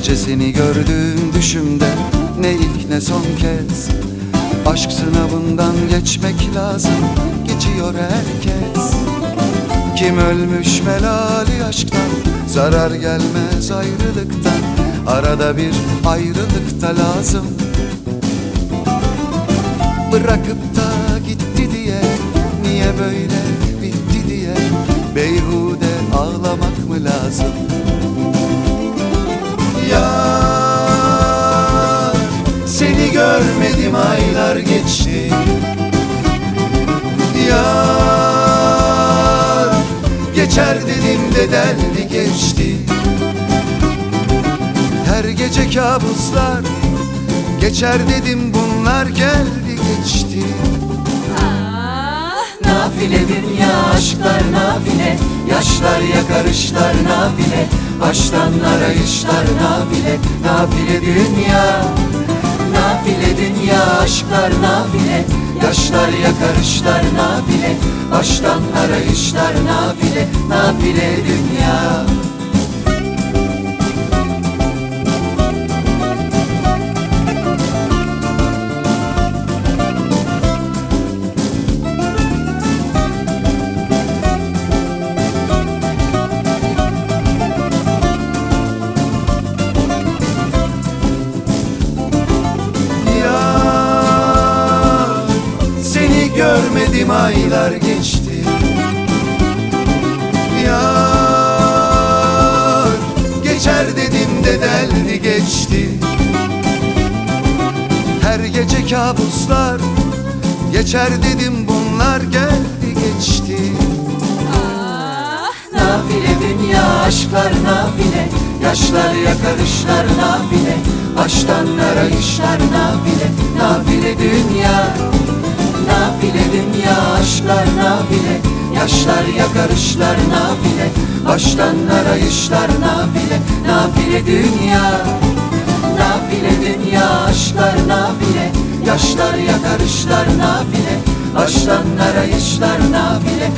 gece seni gördüğüm düşümde. Ne ilk ne son kez. Aşk sınavından geçmek lazım Geçiyor herkes. Kim ölmüş melali aşktan Zarar gelmez ayrılıktan. Arada bir ayrılık da lazım. Bırakıp da gitti diye Niye böyle bitti diye. Beyhude ağlamak mı lazım görmedim aylar geçti. Yar Geçer dedim de deldi geçti. Her gece kabuslar Geçer dedim bunlar geldi geçti. Nafile dünya aşklar nafile Yaşlar yakarışlar nafile Baştan arayışlar nafile Nafile dünya Nafile dünya aşklar nafile. Yaşlar yakarışlar nafile Baştan arayışlar nafile. Nafile dünya görmedim aylar geçti. Ya geçer dedim de deldi geçti. Her gece kabuslar geçer dedim bunlar geldi geçti. Nafile dünya aşklar nafile Yaşlar yakarışlar nafile Baştan arayışlar nafile Nafile dünya Nafile dünya aşklar nafile Yaşlar yakarışlar nafile Baştan arayışlar nafile Nafile dünya. Nafile dünya aşklar nafile Yaşlar yakarışlar nafile Baştan arayışlar nafile